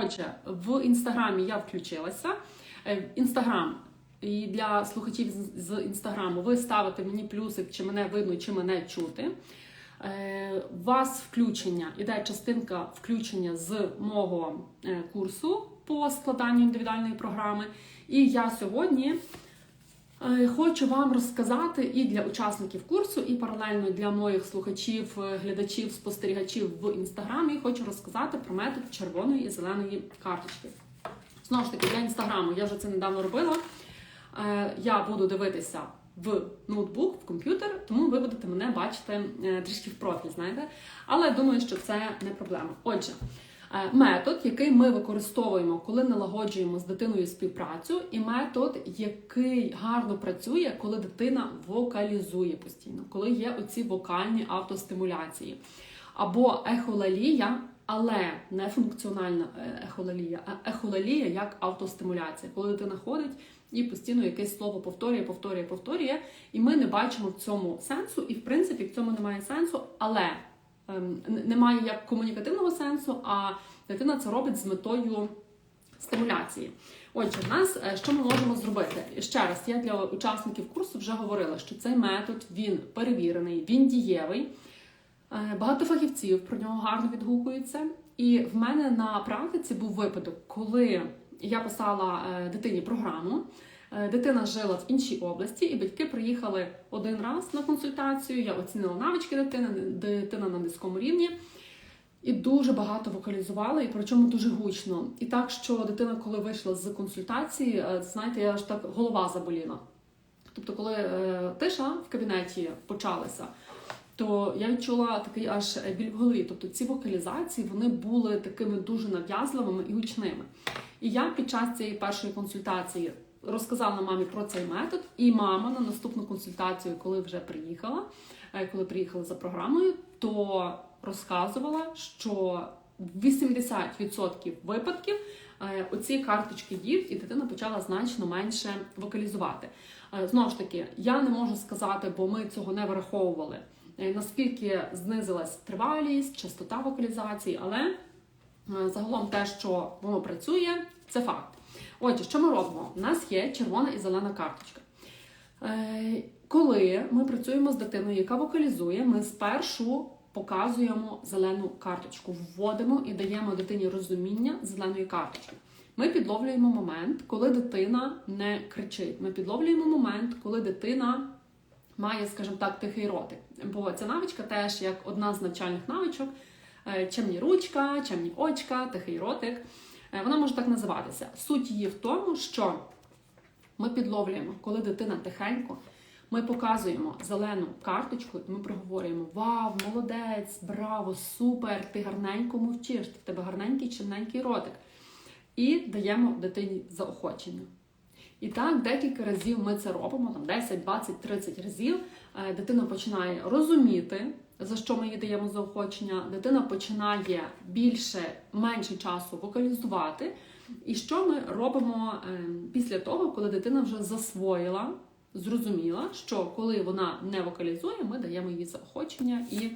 Отже, в інстаграмі я включилася. Е, Інстаграм і для слухачів з- інстаграму ви ставите мені плюсик, чи мене видно, чи мене чути. Е, У вас включення, іде частинка включення з мого е, курсу по складанню індивідуальної програми. І я сьогодні Хочу вам розказати і для учасників курсу, і паралельно для моїх слухачів, е, глядачів, спостерігачів в інстаграмі. Хочу розказати про метод червоної і зеленої карточки. Знову ж таки, для інстаграму я вже це недавно робила. Е, Я буду дивитися в ноутбук, в комп'ютер, тому ви будете мене бачити е, трішки в профіль, знаєте. Але думаю, що це не проблема. Отже, е, метод, який ми використовуємо, коли налагоджуємо з дитиною співпрацю, і метод, який гарно працює, коли дитина вокалізує постійно, коли є оці вокальні автостимуляції. Або ехолалія, але не функціональна е, ехолалія, а ехолалія як автостимуляція, коли дитина ходить і постійно якесь слово повторює, повторює, повторює, і ми не бачимо в цьому сенсу, і в принципі в цьому немає сенсу, але немає як комунікативного сенсу, а дитина це робить з метою стимуляції. Отже, в нас е, що ми можемо зробити? Ще раз, я для учасників курсу вже говорила, що цей метод він перевірений, він дієвий. Е, Багато фахівців про нього гарно відгукуються. І в мене на практиці був випадок, коли я писала е, дитині програму. Е, Дитина жила в іншій області, і батьки приїхали один раз на консультацію. Я оцінила навички дитини, дитина на низькому рівні. І дуже багато вокалізувала, і причому дуже гучно. І так, що дитина, коли вийшла з консультації, е, знаєте, я аж так голова заболіла. Тобто, коли е, тиша в кабінеті почалася, то я відчула такий аж біль в голові. Тобто ці вокалізації вони були такими дуже нав'язливими і гучними. І я під час цієї першої консультації розказала мамі про цей метод, і мама на наступну консультацію, коли вже приїхала, е, коли приїхала за програмою, то розказувала, що 80% випадків е, оці карточки діють, і дитина почала значно менше вокалізувати. Е, Знову ж таки, я не можу сказати, бо ми цього не враховували. Наскільки знизилась тривалість, частота вокалізації, але загалом те, що воно працює, це факт. Отже, що ми робимо? У нас є червона і зелена карточка. Е, Коли ми працюємо з дитиною, яка вокалізує, ми спершу показуємо зелену карточку, вводимо і даємо дитині розуміння зеленої карточки. Ми підловлюємо момент, коли дитина не кричить. Ми підловлюємо момент, коли дитина має, скажімо так, тихий ротик. Бо ця навичка теж як одна з навчальних навичок: е, чемні ручка, чемні очка, тихий ротик. Е, Вона може так називатися. Суть її в тому, що ми підловлюємо, коли дитина тихенько, ми показуємо зелену карточку, і ми проговорюємо: Вау, молодець, браво, супер! Ти гарненько мовчиш, в тебе гарненький чимненький ротик. І даємо дитині заохочення. І так декілька разів ми це робимо, там 10, 20, 30 разів. Е, Дитина починає розуміти, за що ми їй даємо заохочення. Дитина починає більше, менше часу вокалізувати. І що ми робимо е, після того, коли дитина вже засвоїла, зрозуміла, що коли вона не вокалізує, ми даємо їй заохочення і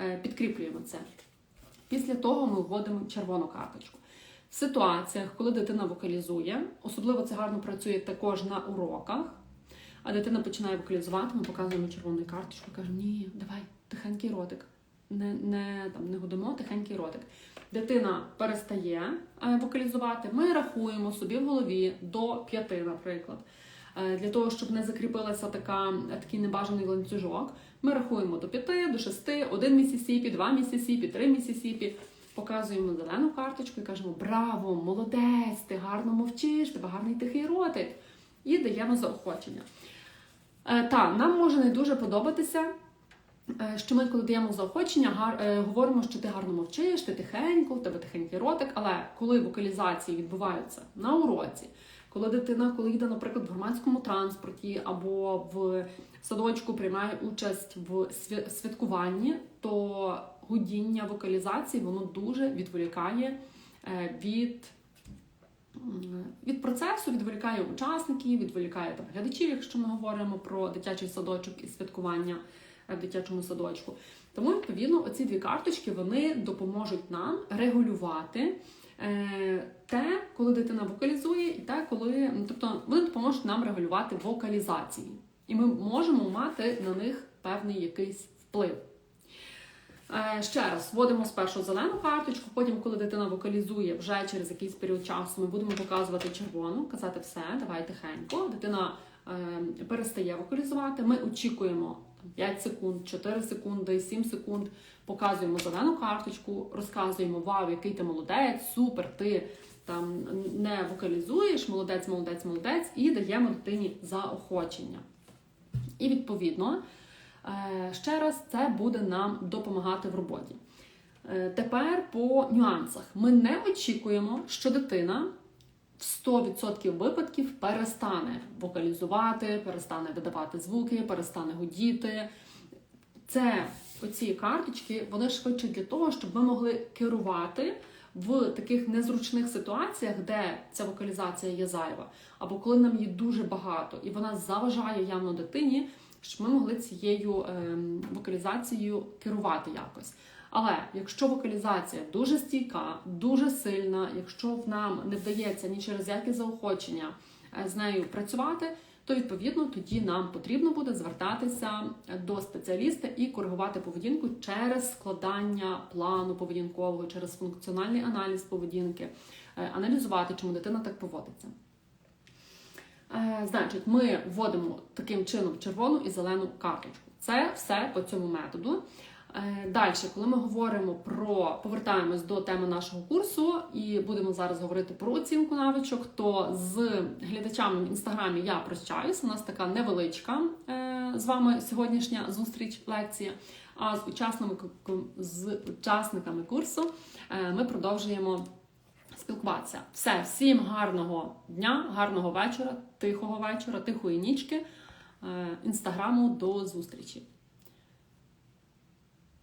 е, підкріплюємо це. Після того ми вводимо червону карточку. В ситуаціях, коли дитина вокалізує, особливо це гарно працює також на уроках, а дитина починає вокалізувати, ми показуємо червону карточку, кажемо, ні, давай, тихенький ротик. Не, не, там, не гудемо, тихенький ротик. Дитина перестає е, вокалізувати, ми рахуємо собі в голові до п'яти, наприклад. Е, Для того, щоб не закріпилася така, такий небажаний ланцюжок, ми рахуємо до п'яти, до шести, один місісіпі, два місісіпі, три місісіпі. Показуємо зелену карточку і кажемо Браво, молодець, ти гарно мовчиш, тебе гарний тихий ротик. І даємо заохочення. Е, та, нам може не дуже подобатися, е, що ми, коли даємо заохочення, гар, е, говоримо, що ти гарно мовчиш, ти тихенько, в тебе тихенький ротик, але коли вокалізації відбуваються на уроці, коли дитина, коли йде, наприклад, в громадському транспорті або в садочку приймає участь в святкуванні, то гудіння вокалізації воно дуже відволікає е, від, від процесу, відволікає учасників, відволікає там, глядачів, якщо ми говоримо про дитячий садочок і святкування е, в дитячому садочку. Тому, відповідно, оці дві карточки вони допоможуть нам регулювати Е, те, коли дитина вокалізує, і те, коли ну, тобто вони допоможуть нам регулювати вокалізації, і ми можемо мати на них певний якийсь вплив. Е, Ще раз вводимо спершу зелену карточку, потім, коли дитина вокалізує, вже через якийсь період часу ми будемо показувати червону, казати все, давай тихенько. Дитина е, перестає вокалізувати. Ми очікуємо 5 секунд, 4 секунди, 7 секунд. Показуємо зелену карточку, розказуємо вау, який ти молодець, супер, ти там не вокалізуєш, молодець, молодець, молодець, і даємо дитині заохочення. І відповідно. Е, Ще раз це буде нам допомагати в роботі. Е, Тепер по нюансах. Ми не очікуємо, що дитина в 100% випадків перестане вокалізувати, перестане видавати звуки, перестане гудіти. Це оці карточки, вони швидше для того, щоб ми могли керувати в таких незручних ситуаціях, де ця вокалізація є зайва, або коли нам її дуже багато, і вона заважає явно дитині, щоб ми могли цією ем, вокалізацією керувати якось. Але якщо вокалізація дуже стійка, дуже сильна, якщо нам не вдається ні через яке заохочення е, з нею працювати, то відповідно тоді нам потрібно буде звертатися до спеціаліста і коригувати поведінку через складання плану поведінкового, через функціональний аналіз поведінки, е, аналізувати, чому дитина так поводиться. Е, Значить, ми вводимо таким чином червону і зелену карточку. Це все по цьому методу. Далі, коли ми говоримо про повертаємось до теми нашого курсу і будемо зараз говорити про оцінку навичок, то з глядачами в інстаграмі я прощаюся. У нас така невеличка е, з вами сьогоднішня зустріч лекція. А з учасниками з учасниками курсу е, ми продовжуємо спілкуватися. Все, всім гарного дня, гарного вечора, тихого вечора, тихої нічки. Е, Інстаграму до зустрічі.